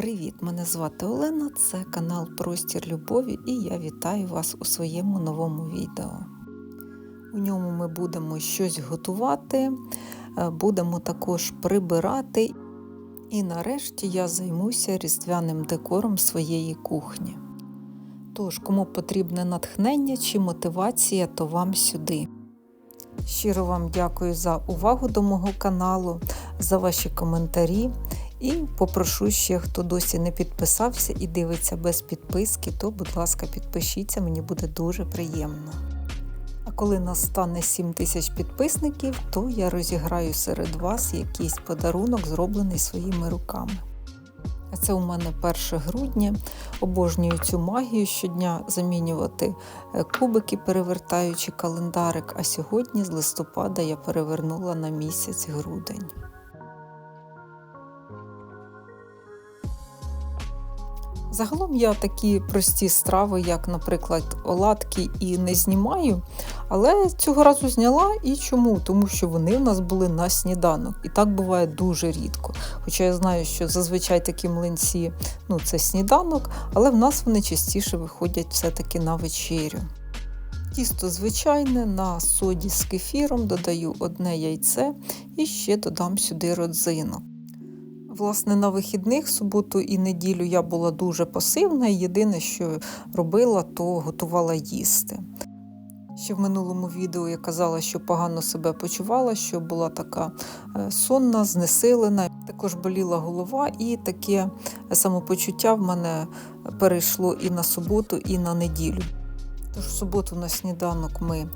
Привіт! Мене звати Олена, це канал Простір Любові і я вітаю вас у своєму новому відео. У ньому ми будемо щось готувати, е, будемо також прибирати, і нарешті я займуся різдвяним декором своєї кухні. Тож, кому потрібне натхнення чи мотивація, то вам сюди. Щиро вам дякую за увагу до мого каналу, за ваші коментарі. І попрошу ще, хто досі не підписався і дивиться без підписки, то, будь ласка, підпишіться, мені буде дуже приємно. А коли нас стане 7 тисяч підписників, то я розіграю серед вас якийсь подарунок, зроблений своїми руками. А це у мене 1 грудня. Обожнюю цю магію щодня замінювати е, кубики, перевертаючи календарик. А сьогодні з листопада я перевернула на місяць грудень. Загалом я такі прості страви, як, наприклад, оладки, і не знімаю, але цього разу зняла і чому? Тому що вони в нас були на сніданок. І так буває дуже рідко. Хоча я знаю, що зазвичай такі млинці ну, це сніданок, але в нас вони частіше виходять все-таки на вечерю. Тісто звичайне на соді з кефіром додаю одне яйце і ще додам сюди родзинок. Власне, на вихідних, суботу і неділю я була дуже пасивна, і єдине, що робила, то готувала їсти. Ще в минулому відео я казала, що погано себе почувала, що була така е, сонна, знесилена. Також боліла голова, і таке самопочуття в мене перейшло і на суботу, і на неділю. Тож в суботу на сніданок ми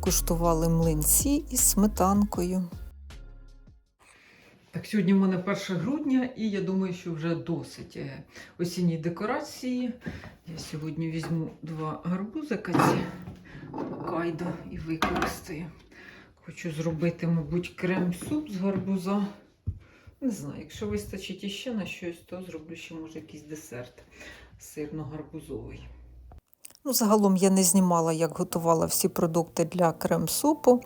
куштували млинці із сметанкою. Так, сьогодні в мене 1 грудня, і я думаю, що вже досить е, осінньої декорації. Я сьогодні візьму два гарбузика ці кайдо і використаю. Хочу зробити, мабуть, крем-суп з гарбуза. Не знаю, якщо вистачить іще на щось, то зроблю ще, може, якийсь десерт сирно-гарбузовий. Ну, Загалом я не знімала, як готувала всі продукти для крем-супу.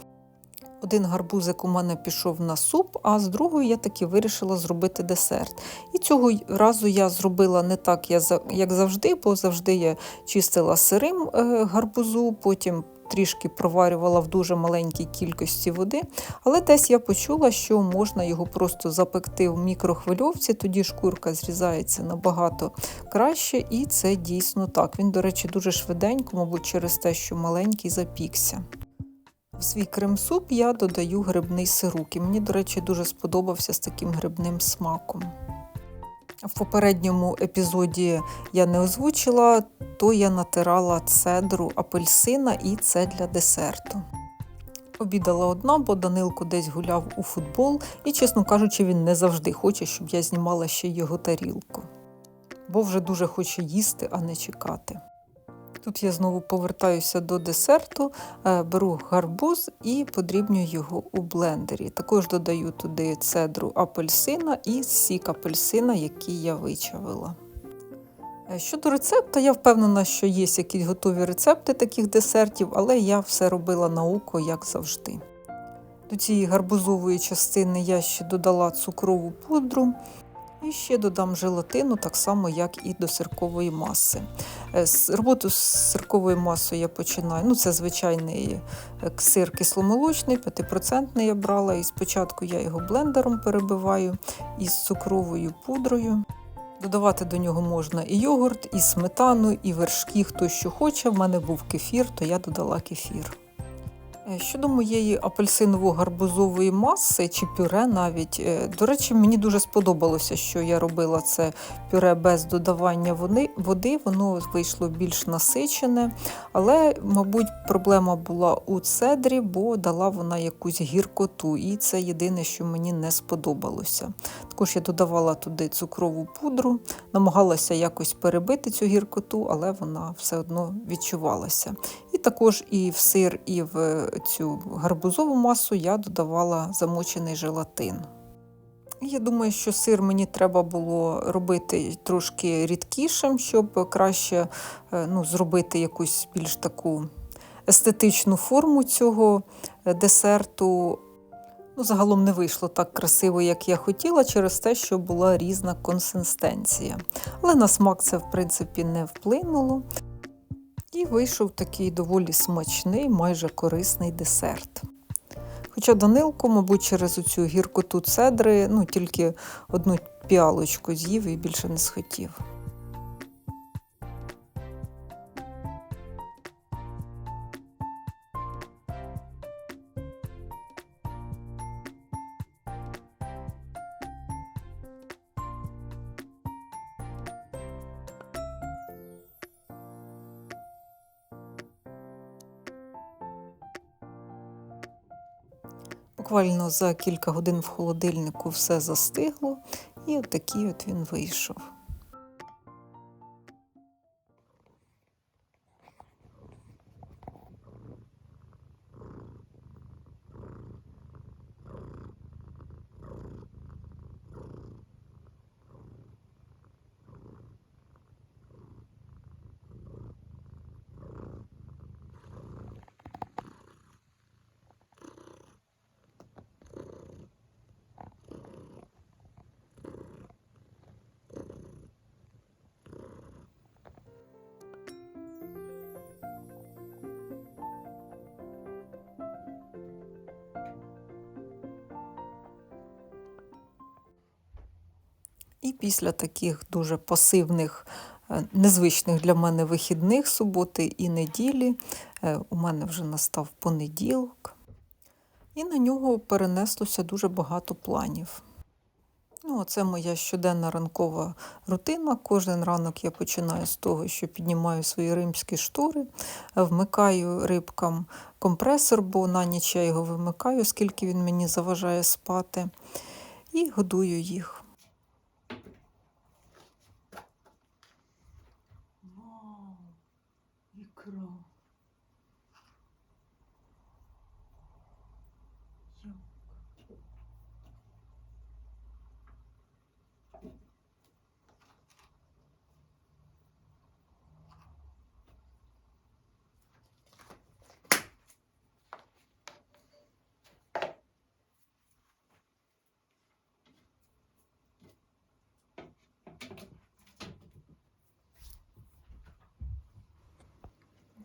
Один гарбузик у мене пішов на суп, а з другою я таки вирішила зробити десерт. І цього разу я зробила не так, як завжди, бо завжди я чистила сирим е, гарбузу, потім трішки проварювала в дуже маленькій кількості води. Але десь я почула, що можна його просто запекти в мікрохвильовці, тоді шкурка зрізається набагато краще, і це дійсно так. Він, до речі, дуже швиденько, мабуть, через те, що маленький запікся. В свій крем-суп я додаю грибний сирук. І мені, до речі, дуже сподобався з таким грибним смаком. В попередньому епізоді я не озвучила, то я натирала цедру апельсина і це для десерту. Обідала одна, бо Данилко десь гуляв у футбол, і, чесно кажучи, він не завжди хоче, щоб я знімала ще його тарілку. Бо вже дуже хоче їсти, а не чекати. Тут я знову повертаюся до десерту, е, беру гарбуз і подрібнюю його у блендері. Також додаю туди цедру апельсина і сік апельсина, який я вичавила. Е, щодо рецепту, я впевнена, що є якісь готові рецепти таких десертів, але я все робила на око, як завжди. До цієї гарбузової частини я ще додала цукрову пудру, і ще додам желатину, так само, як і до сиркової маси. Е, роботу з сирковою масою я починаю. Ну, Це звичайний е, сир кисломолочний, 5% я брала. І спочатку я його блендером перебиваю із цукровою пудрою. Додавати до нього можна і йогурт, і сметану, і вершки, хто що хоче. В мене був кефір, то я додала кефір. Е, щодо моєї апельсиново-гарбузової маси чи пюре навіть, е, до речі, мені дуже сподобалося, що я робила це пюре без додавання води, воно вийшло більш насичене, але, мабуть, проблема була у цедрі, бо дала вона якусь гіркоту, і це єдине, що мені не сподобалося. Також я додавала туди цукрову пудру, намагалася якось перебити цю гіркоту, але вона все одно відчувалася. І також і в сир, і в цю гарбузову масу я додавала замочений желатин. Я думаю, що сир мені треба було робити трошки рідкішим, щоб краще е, ну, зробити якусь більш таку естетичну форму цього е, десерту. Ну, загалом не вийшло так красиво, як я хотіла, через те, що була різна консистенція. Але на смак це, в принципі, не вплинуло. І вийшов такий доволі смачний, майже корисний десерт. Хоча Данилко, мабуть, через оцю гіркоту цедри, ну тільки одну піалочку з'їв і більше не схотів. Буквально за кілька годин в холодильнику все застигло, і от такий от він вийшов. І після таких дуже пасивних, е, незвичних для мене вихідних суботи і неділі е, у мене вже настав понеділок, і на нього перенеслося дуже багато планів. Ну, це моя щоденна ранкова рутина. Кожен ранок я починаю з того, що піднімаю свої римські штори, е, вмикаю рибкам компресор, бо на ніч я його вимикаю, оскільки він мені заважає спати, і годую їх. Вау, ікра. Як?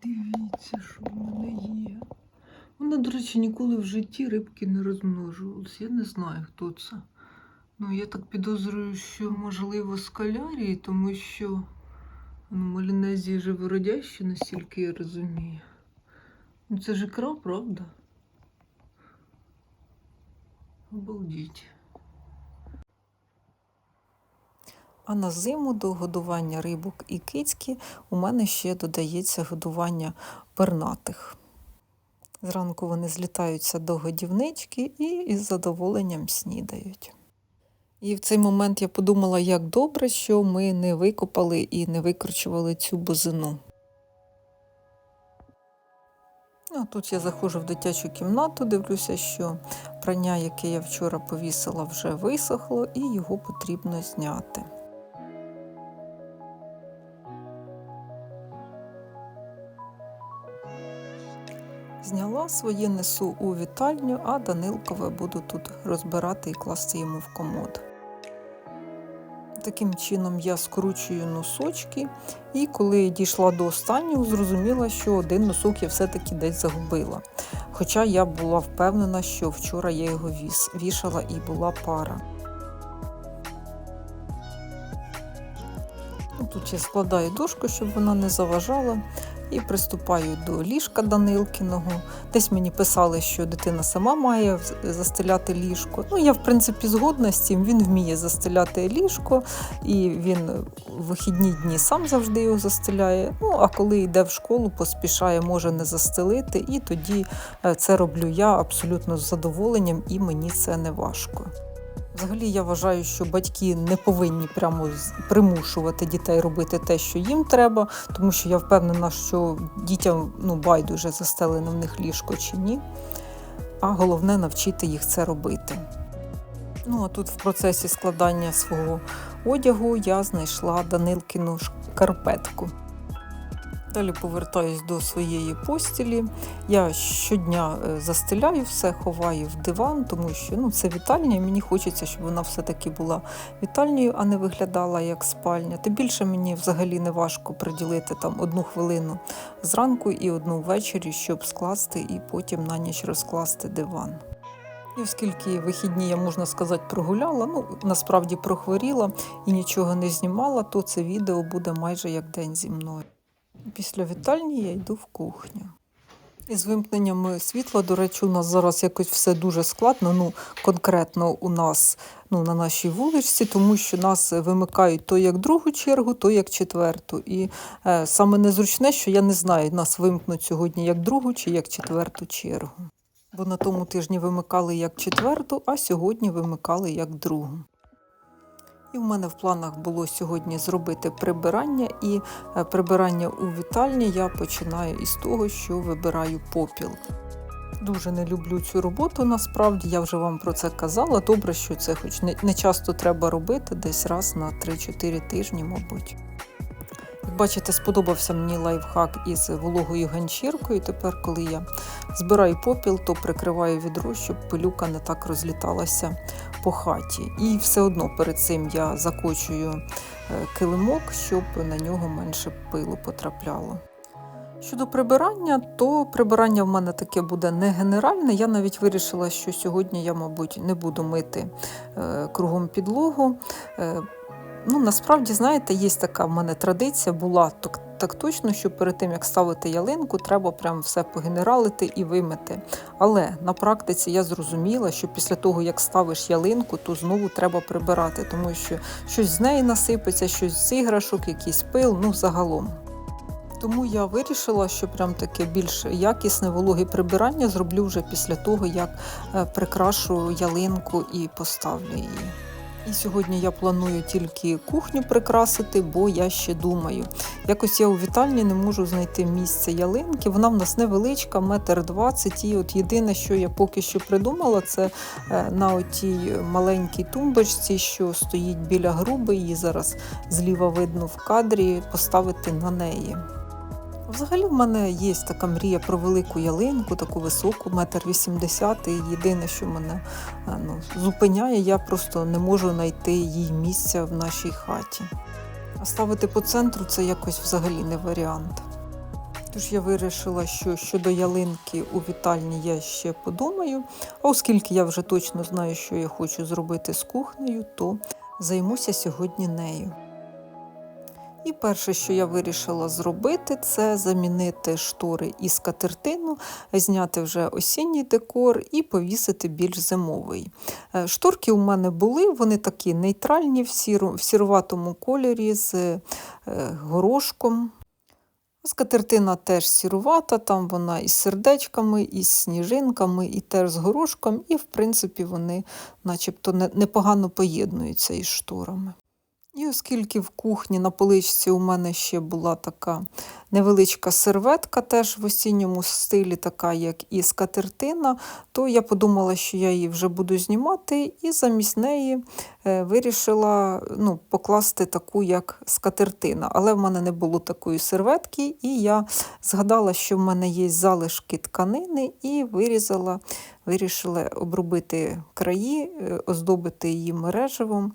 Дивіться, що в мене є. Вони, до речі, ніколи в житті рибки не розмножувалися. Я не знаю, хто це. Ну, я так підозрюю, що можливо скалярії, тому що ну, Малінезії живородящі, настільки я розумію. Ну, це ж ікра, правда? Обалдіть. А на зиму до годування рибок і кицьки у мене ще додається годування пернатих. Зранку вони злітаються до годівнички і із задоволенням снідають. І в цей момент я подумала, як добре, що ми не викопали і не викручували цю бузину. Ну, тут я заходжу в дитячу кімнату, дивлюся, що прання, яке я вчора повісила, вже висохло, і його потрібно зняти. Зняла своє несу у вітальню, а Данилкове буду тут розбирати і класти йому в комод. Таким чином я скручую носочки, і коли дійшла до останнього, зрозуміла, що один носок я все-таки десь загубила. Хоча я була впевнена, що вчора я його віс, вішала і була пара. Тут я складаю дошку, щоб вона не заважала, і приступаю до ліжка Данилкіного. Десь мені писали, що дитина сама має застеляти ліжко. Ну, я, в принципі, згодна з цим. Він вміє застеляти ліжко, і він в вихідні дні сам завжди його застеляє. Ну, а коли йде в школу, поспішає, може не застелити, і тоді е, це роблю я абсолютно з задоволенням, і мені це не важко. Взагалі я вважаю, що батьки не повинні прямо примушувати дітей робити те, що їм треба, тому що я впевнена, що дітям ну, байдуже застелене в них ліжко чи ні. А головне навчити їх це робити. Ну а тут в процесі складання свого одягу я знайшла Данилкину шкарпетку. Далі повертаюсь до своєї постілі. Я щодня е, застеляю все, ховаю в диван, тому що ну, це вітальня, і мені хочеться, щоб вона все-таки була вітальнею, а не виглядала як спальня. Тим більше мені взагалі не важко приділити там одну хвилину зранку і одну ввечері, щоб скласти і потім на ніч розкласти диван. І оскільки вихідні я, можна сказати, прогуляла, ну насправді прохворіла і нічого не знімала, то це відео буде майже як день зі мною. Після вітальні я йду в кухню. Із вимкненнями світла, до речі, у нас зараз якось все дуже складно. Ну, конкретно у нас ну, на нашій вуличці, тому що нас вимикають то як другу чергу, то як четверту. І е, саме незручне, що я не знаю, нас вимкнуть сьогодні як другу чи як четверту чергу. Бо на тому тижні вимикали як четверту, а сьогодні вимикали як другу. І в мене в планах було сьогодні зробити прибирання, і е, прибирання у вітальні я починаю із того, що вибираю попіл. Дуже не люблю цю роботу, насправді я вже вам про це казала. Добре, що це хоч не, не часто треба робити, десь раз на 3-4 тижні, мабуть. Як бачите, сподобався мені лайфхак із вологою ганчіркою. Тепер, коли я збираю попіл, то прикриваю відро, щоб пилюка не так розліталася по хаті. І все одно перед цим я закочую е, килимок, щоб на нього менше пилу потрапляло. Щодо прибирання, то прибирання в мене таке буде не генеральне. Я навіть вирішила, що сьогодні я, мабуть, не буду мити е, кругом підлогу. Е, ну, насправді, знаєте, є така в мене традиція була так, точно, що перед тим, як ставити ялинку, треба прям все погенералити і вимити. Але на практиці я зрозуміла, що після того, як ставиш ялинку, то знову треба прибирати, тому що щось з неї насипеться, щось з іграшок, якийсь пил, ну загалом. Тому я вирішила, що прям таке більш якісне вологе прибирання зроблю вже після того, як е, прикрашу ялинку і поставлю її. І сьогодні я планую тільки кухню прикрасити, бо я ще думаю. Якось я у вітальні не можу знайти місце ялинки. Вона в нас невеличка, метр двадцять. І от єдине, що я поки що придумала, це е, на отій маленькій тумбочці, що стоїть біля груби, її зараз зліва видно в кадрі, поставити на неї. Взагалі в мене є така мрія про велику ялинку, таку високу, метр вісімдесят. Єдине, що мене е, ну, зупиняє, я просто не можу знайти їй місця в нашій хаті. А ставити по центру це якось взагалі не варіант. Тож я вирішила, що щодо ялинки у вітальні я ще подумаю. А оскільки я вже точно знаю, що я хочу зробити з кухнею, то займуся сьогодні нею. І перше, що я вирішила зробити, це замінити штори із скатертину, зняти вже осінній декор і повісити більш зимовий. Е, Шторки у мене були, вони такі нейтральні в, сіру, в сіруватому кольорі з е, горошком. Скатертина теж сірувата, там вона із сердечками, із сніжинками, і теж з горошком, і, в принципі, вони начебто непогано поєднуються із шторами. І оскільки в кухні на поличці у мене ще була така невеличка серветка, теж в осінньому стилі, така як і скатертина, то я подумала, що я її вже буду знімати, і замість неї е, вирішила ну, покласти таку, як скатертина. Але в мене не було такої серветки, і я згадала, що в мене є залишки тканини, і вирізала, вирішила обробити краї, е, оздобити її мережевом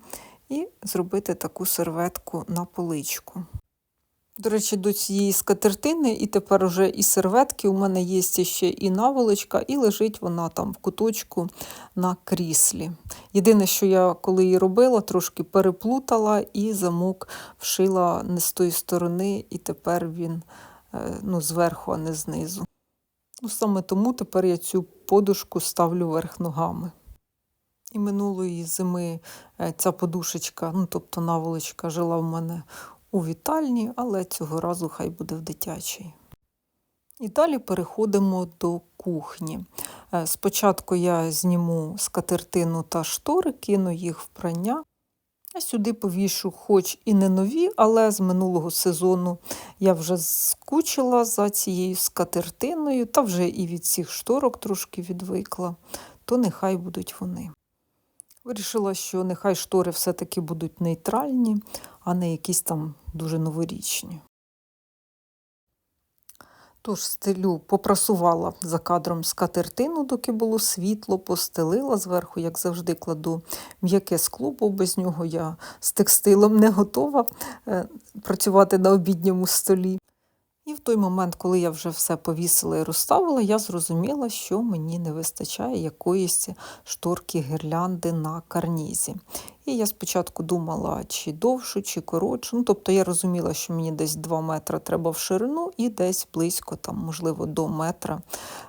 і зробити таку серветку на поличку. До речі, до цієї скатертини, і тепер уже і серветки у мене є ще і наволочка, і лежить вона там в куточку на кріслі. Єдине, що я коли її робила, трошки переплутала і замок вшила не з тої сторони, і тепер він е, ну, зверху, а не знизу. Ну, саме тому тепер я цю подушку ставлю верх ногами. І минулої зими е, ця подушечка, ну тобто наволочка, жила в мене у вітальні, але цього разу хай буде в дитячій. І далі переходимо до кухні. Е, Спочатку я зніму скатертину та штори, кину їх в прання. А сюди повішу, хоч і не нові, але з минулого сезону я вже скучила за цією скатертиною, та вже і від цих шторок трошки відвикла, то нехай будуть вони. Вирішила, що нехай штори все-таки будуть нейтральні, а не якісь там дуже новорічні. Тож стелю попрасувала за кадром скатертину, доки було світло, постелила зверху, як завжди, кладу м'яке скло, бо без нього я з текстилом не готова е, працювати на обідньому столі. І в той момент, коли я вже все повісила і розставила, я зрозуміла, що мені не вистачає якоїсь шторки гірлянди на карнізі. І я спочатку думала, чи довшу, чи коротшу. Ну, тобто я розуміла, що мені десь 2 метри треба в ширину і десь близько, там, можливо, до метра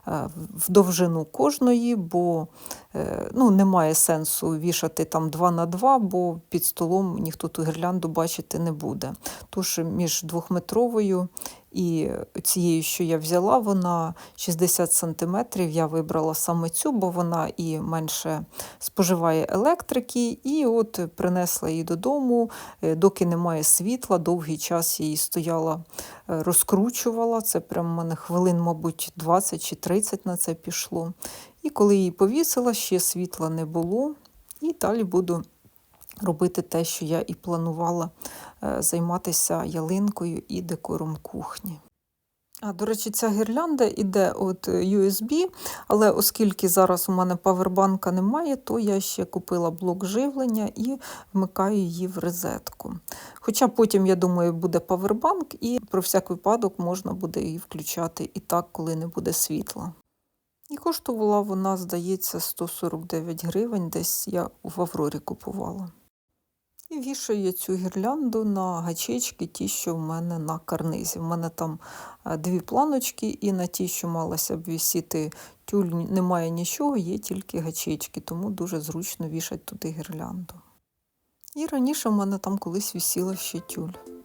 е, в довжину кожної, бо е, ну, немає сенсу вішати там 2 на 2, бо під столом ніхто ту гірлянду бачити не буде. Тож між двохметровою і цією, що я взяла, вона 60 см. Я вибрала саме цю, бо вона і менше споживає електрики. І от принесла її додому, е, доки немає світла, довгий час її стояла, е, розкручувала. Це прям в мене хвилин, мабуть, 20 чи 30 на це пішло. І коли її повісила, ще світла не було. І далі буду робити те, що я і планувала е, займатися ялинкою і декором кухні. А, до речі, ця гірлянда іде від USB, але оскільки зараз у мене павербанка немає, то я ще купила блок живлення і вмикаю її в розетку. Хоча потім, я думаю, буде павербанк, і про всяк випадок можна буде її включати і так, коли не буде світла. І коштувала вона, здається, 149 гривень, десь я в Аврорі купувала. І вішаю цю гірлянду на гачечки, ті, що в мене на карнизі. В мене там е, дві планочки, і на ті, що малася б вісіти тюль, немає нічого, є тільки гачечки, тому дуже зручно вішати туди гірлянду. І раніше в мене там колись вісіла ще тюль.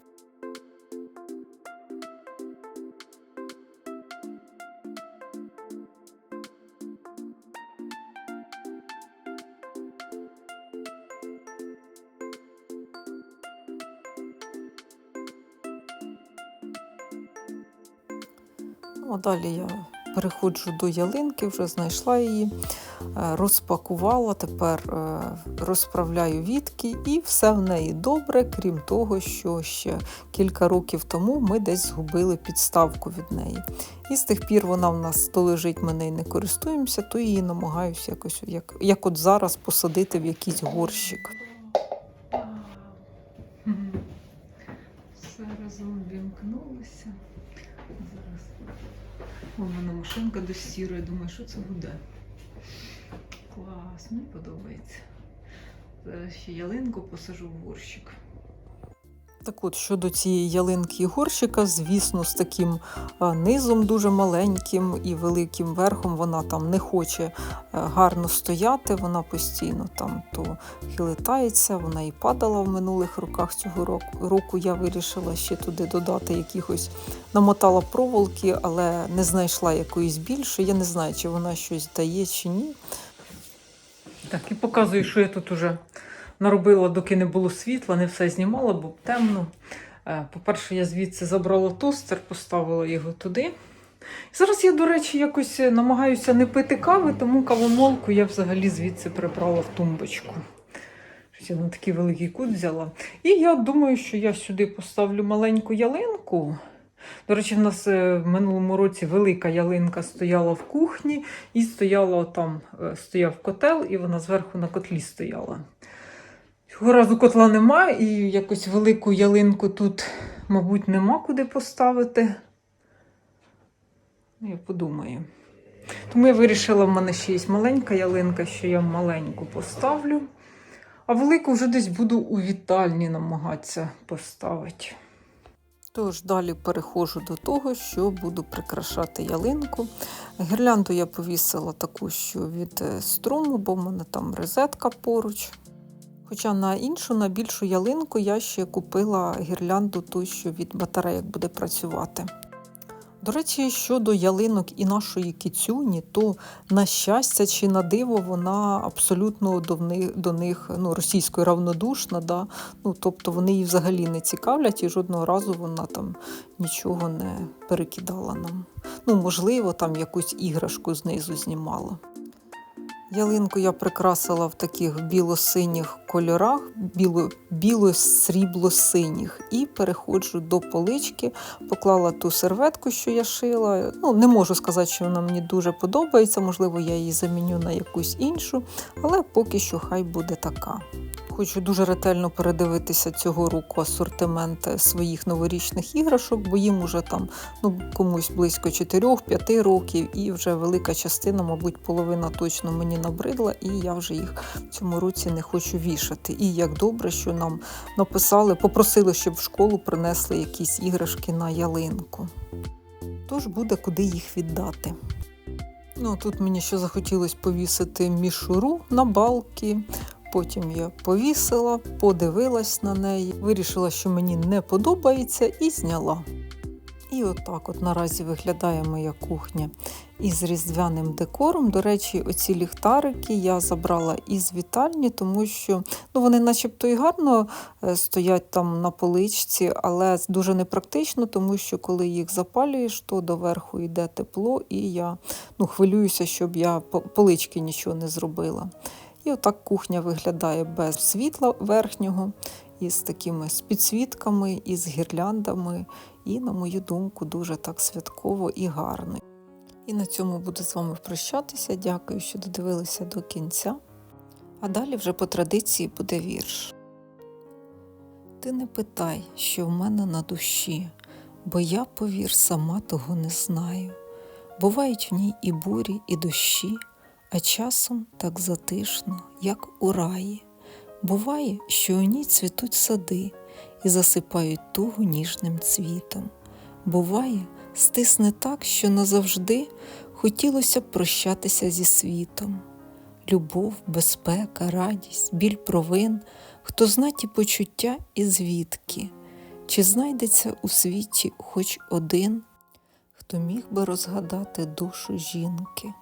Далі я переходжу до ялинки, вже знайшла її, е, розпакувала, тепер е, розправляю вітки, і все в неї добре, крім того, що ще кілька років тому ми десь згубили підставку від неї. І з тих пір вона в нас то лежить, ми нею не користуємося, то її намагаюся якось, як, як от зараз, посадити в якийсь горщик. Все разом вімкнулося. Зараз. У мене машинка до я Думаю, що це буде. Клас, мені подобається. Зараз ще ялинку посажу в горщик. Так от, щодо цієї ялинки і горщика, звісно, з таким низом дуже маленьким і великим верхом вона там не хоче е, гарно стояти, вона постійно там то хилитається, вона і падала в минулих роках цього року. року. Я вирішила ще туди додати якихось намотала проволоки, але не знайшла якоїсь більшої. Я не знаю, чи вона щось дає, чи ні. Так, і показую, що я тут уже наробила, доки не було світла, не все знімала, бо темно. Е, По-перше, я звідси забрала тостер, поставила його туди. Зараз я, до речі, якось намагаюся не пити кави, тому кавомолку я взагалі звідси прибрала в тумбочку. Я на такий великий кут взяла. І я думаю, що я сюди поставлю маленьку ялинку. До речі, в нас е, в минулому році велика ялинка стояла в кухні і стояла там, е, стояв котел, і вона зверху на котлі стояла. Цього разу котла нема, і якось велику ялинку тут, мабуть, нема куди поставити. Ну, я подумаю. Тому я вирішила, в мене ще є маленька ялинка, що я маленьку поставлю. А велику вже десь буду у вітальні намагатися поставити. Тож далі переходжу до того, що буду прикрашати ялинку. Гірлянду я повісила таку, що від струму, бо в мене там розетка поруч. Хоча на іншу, на більшу ялинку я ще купила гірлянду ту, що від батарейок буде працювати. До речі, щодо ялинок і нашої кицюні, то на щастя чи на диво вона абсолютно до них, до них ну, російською равнодушна. Да? Ну, тобто вони її взагалі не цікавлять, і жодного разу вона там нічого не перекидала нам. Ну, можливо, там якусь іграшку знизу знімала. Ялинку я прикрасила в таких біло-синіх кольорах, біло, біло-срібло-синіх, і переходжу до полички, поклала ту серветку, що я шила. Ну, не можу сказати, що вона мені дуже подобається, можливо, я її заміню на якусь іншу, але поки що хай буде така. Хочу дуже ретельно передивитися цього року асортимент своїх новорічних іграшок, бо їм уже там ну, комусь близько 4-5 років, і вже велика частина, мабуть, половина точно мені набридла, і я вже їх в цьому році не хочу вішати. І як добре, що нам написали, попросили, щоб в школу принесли якісь іграшки на ялинку. Тож буде куди їх віддати. Ну, тут мені ще захотілося повісити мішуру на балки. Потім я повісила, подивилась на неї, вирішила, що мені не подобається, і зняла. І отак от наразі виглядає моя кухня із різдвяним декором. До речі, оці ліхтарики я забрала із вітальні, тому що ну, вони начебто і гарно е, стоять там на поличці, але дуже непрактично, тому що коли їх запалюєш, то доверху йде тепло, і я ну, хвилююся, щоб я полички нічого не зробила. І отак кухня виглядає без світла верхнього, із такими з підсвітками, із гірляндами, і, на мою думку, дуже так святково і гарно. І на цьому буду з вами прощатися. Дякую, що додивилися до кінця. А далі вже по традиції буде вірш. Ти не питай, що в мене на душі, бо я, повір, сама того не знаю. Бувають в ній і бурі, і дощі, а часом так затишно, як у раї. Буває, що у ній цвітуть сади і засипають тугу ніжним цвітом. Буває, стисне так, що назавжди хотілося б прощатися зі світом. Любов, безпека, радість, біль провин, хто зна ті почуття і звідки, чи знайдеться у світі хоч один, хто міг би розгадати душу жінки.